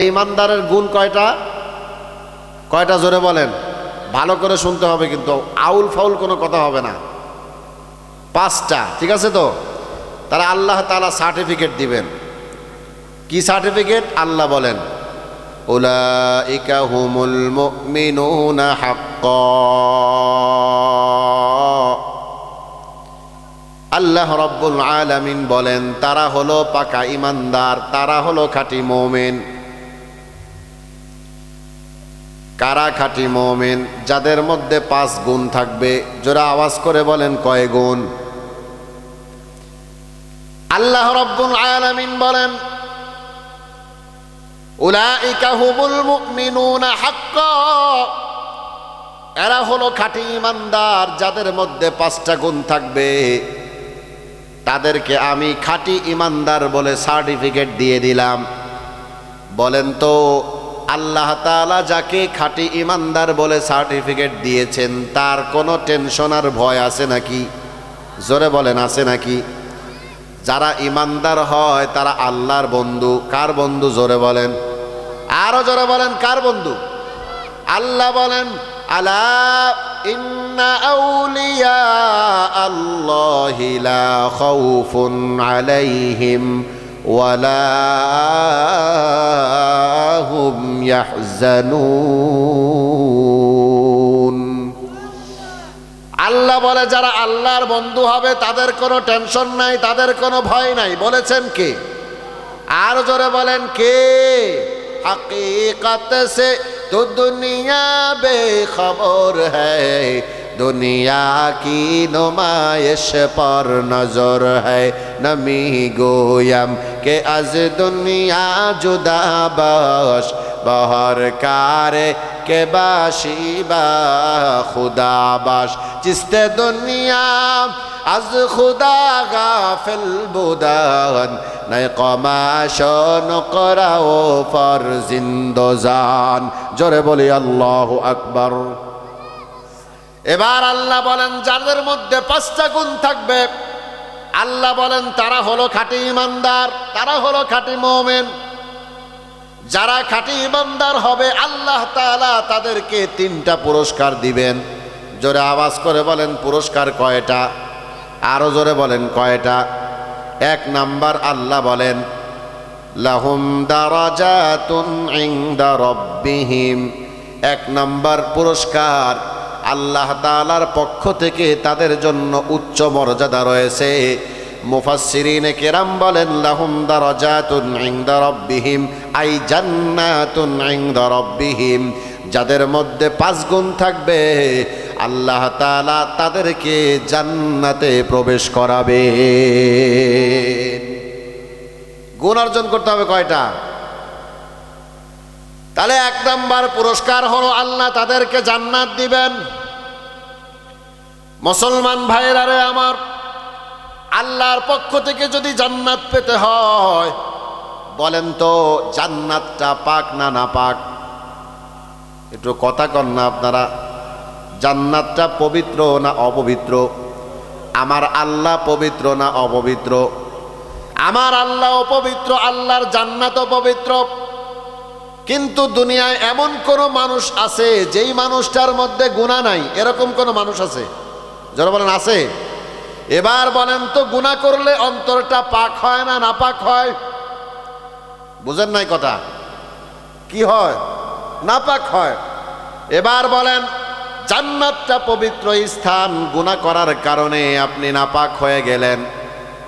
ইমানদারের গুণ কয়টা? কয়টা জোরে বলেন? ভালো করে শুনতে হবে কিন্তু, আউল ফাউল কোনো কথা হবে না। পাঁচটা, ঠিক আছে তো? তারা আল্লাহ তালা সার্টিফিকেট দিবেন। কি সার্টিফিকেট? আল্লাহ বলেন হুমুল আল্লাহ রব্বুল আলামিন বলেন, তারা হলো পাকা ইমানদার, তারা হলো খাঁটি মৌমেন। কারা খাঁটি মৌমেন, যাদের মধ্যে পাঁচ গুণ থাকবে। যারা আওয়াজ করে বলেন, কয় গুণ? আল্লাহ রব্বুল আলামিন বলেন, উলাইকা হুমুল মুমিনুনা হাক্কা। এরা হলো খাঁটি ইমানদার, যাদের মধ্যে পাঁচটা গুণ থাকবে। তাদেরকে আমি খাঁটি ইমানদার বলে সার্টিফিকেট দিয়ে দিলাম। বলেন তো আল্লাহ তাআলা যাকে খাঁটি ইমানদার বলে সার্টিফিকেট দিয়েছেন, তার কোনো টেনশন আর ভয় আছে নাকি? জোরে বলেন, আছে নাকি? যারা ইমানদার হয়, তারা আল্লাহর বন্ধু। কার বন্ধু? জোরে বলেন। আরও জোরে বলেন, কার বন্ধু? আল্লাহ বলেন, আলা ইন্না আউলিয়া আল্লাহি ولا هم يحزنون আল্লাহ বলে, যারা আল্লাহর বন্ধু হবে, তাদের কোনো টেনশন নাই, তাদের কোনো ভয় নাই। বলেছেন কে? আর জোরে বলেন কে? হাকিকত সে তো দুনিয়া বেখবর হ্যায়। दुनिया की नुमाइश पर नजर है नमी गोयम के अज दुनिया जुदा बश बहर कारे के बाशी बा खुदा बाश जिसते दुनिया از خدا غافل بودن نه قماش نقره و فرزند زان جره بولی الله اکبر এবার আল্লাহ বলেন, যাদের মধ্যে পাঁচটা গুণ থাকবে, আল্লাহ বলেন, তারা হলো খাঁটি ইমানদার, তারা হলো খাঁটি মোমেন। যারা খাঁটি ইমানদার হবে, আল্লাহ তালা তাদেরকে তিনটা পুরস্কার দিবেন। জোরে আওয়াজ করে বলেন, পুরস্কার কয়টা? আরও জোরে বলেন, কয়টা? এক নাম্বার আল্লাহ বলেন, লাহুম দারাজাতুন ইনদা রাব্বিহিম। এক নাম্বার পুরস্কার আল্লাহ তালার পক্ষ থেকে তাদের জন্য উচ্চ মর্যাদা রয়েছে। মুফাসসিরিনে কেরাম বলেন, লাহুম দারাজাতুন ইনদা রাব্বিহিম, আই জান্নাতুন ইনদা রাব্বিহিম। যাদের মধ্যে পাঁচ গুণ থাকবে, আল্লাহ তাআলা তাদেরকে জান্নাতে প্রবেশ করাবে। গুণ অর্জন করতে হবে কয়টা? তাহলে এক নাম্বার পুরস্কার হলো আল্লাহ তাদেরকে জান্নাত দিবেন। মুসলমান ভাইরারে আমার, আল্লাহর পক্ষ থেকে যদি জান্নাত পেতে হয়, বলেন তো জান্নাতটা পাক না না পাক? একটু কথা কন না আপনারা, জান্নাতটা পবিত্র না অপবিত্র? আমার আল্লাহ পবিত্র না অপবিত্র? আমার আল্লাহ অপবিত্র, আল্লাহর জান্নাত অপবিত্র। কিন্তু দুনিয়ায় এমন কোনো মানুষ আছে যেই মানুষটার মধ্যে গুণা নাই? এরকম কোনো মানুষ আছে? যারা বলেন, আছে। এবার বলেন তো গুণা করলে অন্তরটা পাক হয় না না পাক হয়? বুঝেন নাই কথা? কি হয়? না পাক হয়। এবার বলেন, জান্নাতটা পবিত্র স্থান গুণা করার কারণে আপনি নাপাক হয়ে গেলেন।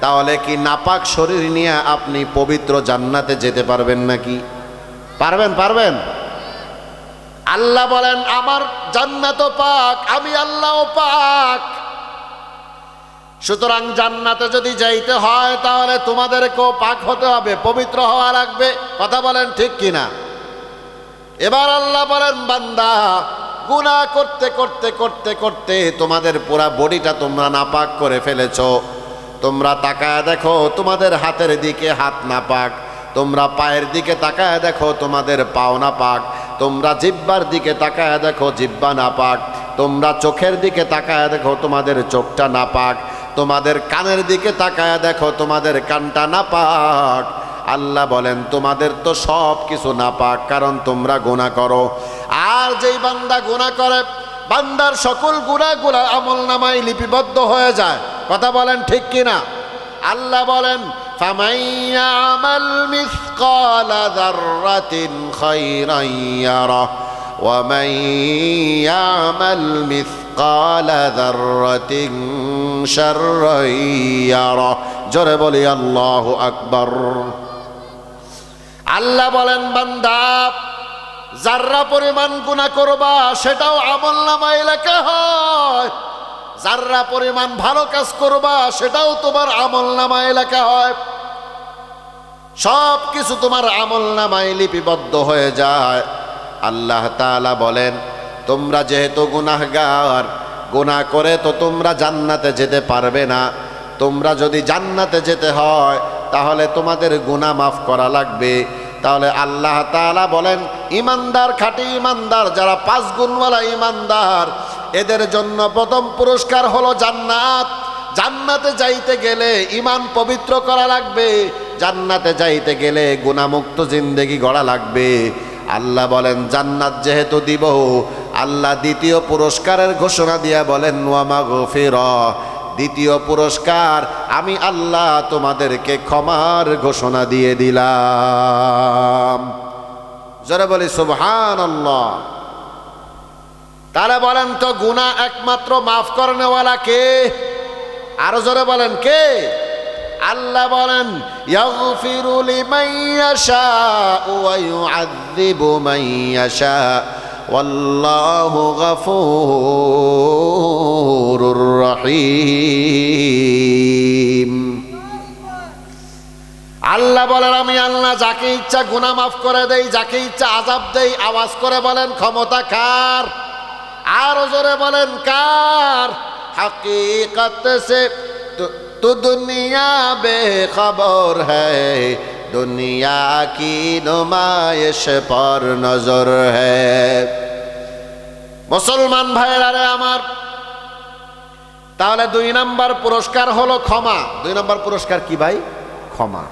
তাহলে কি নাপাক শরীর নিয়ে আপনি পবিত্র জান্নাতে যেতে পারবেন নাকি? পারবেন পারবেন? আল্লাহ বলেন, আমার জান্নাত পাক, আমি আল্লাহ পাক। সুতরাং জান্নাতে যদি যাইতে হয়, তাহলে তোমাদেরকেও পাক হতে হবে, পবিত্র হওয়া লাগবে। কথা বলেন ঠিক কিনা? এবার আল্লাহ বলেন, বান্দা, গুনাহ করতে করতে করতে করতে তোমাদের পুরা বডিটা তোমরা নাপাক করে ফেলেছো। তোমরা তাকায় দেখো, তোমাদের হাতের দিকে হাত না পাক তোমরা পায়ের দিকে তাকায় দেখো, তোমাদের পাও না পাক তোমরা জিব্বার দিকে তাকায় দেখো, জিব্বা না পাক। তোমরা চোখের দিকে তাকায় দেখো, তোমাদের চোখটা না পাক। তোমাদের কানের দিকে তাকায় দেখো, তোমাদের কানটা না পাক। আল্লাহ বলেন, তোমাদের তো সব কিছু না পাক, কারণ তোমরা গুণা করো। আর যেই বান্দা গুণা করে, বান্দার সকল গুণাগুলা আমল নামায় লিপিবদ্ধ হয়ে যায়। কথা বলেন ঠিক কিনা? আল্লাহ বলেন فمن يعمل مثقال ذرة خيرا يره ومن يعمل مثقال ذرة شرا يره জোরে বলি আল্লাহ আকবর আল্লাহ বলেন বান্দা যার্রা পরিমাণ গুণা করবা সেটাও আমল নামায় লেখা হয় যার্রা পরিমাণ ভালো কাজ করবা সেটাও তোমার আমল নামায় লেখা হয় সব কিছু তোমার আমল নামায় লিপিবদ্ধ হয়ে যায়। আল্লাহ তাআলা বলেন, তোমরা যেহেতু গুনাহগার, গুনাহ করে তো তোমরা জান্নাতে যেতে পারবে না। তোমরা যদি জান্নাতে যেতে হয়, তাহলে তোমাদের গুনাহ মাফ করা লাগবে। তাহলে আল্লাহ তাআলা বলেন, ইমানদার খাঁটি ইমানদার, যারা পাঁচ গুণওয়ালা ইমানদার, এদের জন্য প্রথম পুরস্কার হলো জান্নাত। জান্নাতে যাইতে গেলে ইমান পবিত্র করা লাগবে, জান্নাতে যাইতে গেলে গুণামুক্ত জিন্দেগি গড়া লাগবে। আল্লাহ বলেন, জান্নাত যেহেতু দিব, আল্লাহ দ্বিতীয় পুরস্কারের ঘোষণা দিয়া বলেন নোয়ামা গফির দ্বিতীয় পুরস্কার, আমি আল্লাহ তোমাদেরকে ক্ষমার ঘোষণা দিয়ে দিলাম। জোরে বলি সুবহান আল্লাহ তাহলে বলেন, তো গুনাহ একমাত্র মাফ করে নেওয়ালা কে? আরও জোরে বলেন কে? আল্লাহ বলেন আল্লাহ বলেন, আমি আল্লাহ যাকে ইচ্ছা গুনাহ মাফ করে দেই, যাকে ইচ্ছা আজাব দেই, আওয়াজ করে বলেন ক্ষমতা কার? আর জোরে বলেন, কার? हकीकत से तो, तो दुनिया बेखबर है दुनिया की नुमाइश पर नजर है মুসলমান ভাইয়েরারে আমার তাহলে দুই নাম্বার পুরস্কার হলো ক্ষমা দুই নাম্বার পুরস্কার কি ভাই ক্ষমা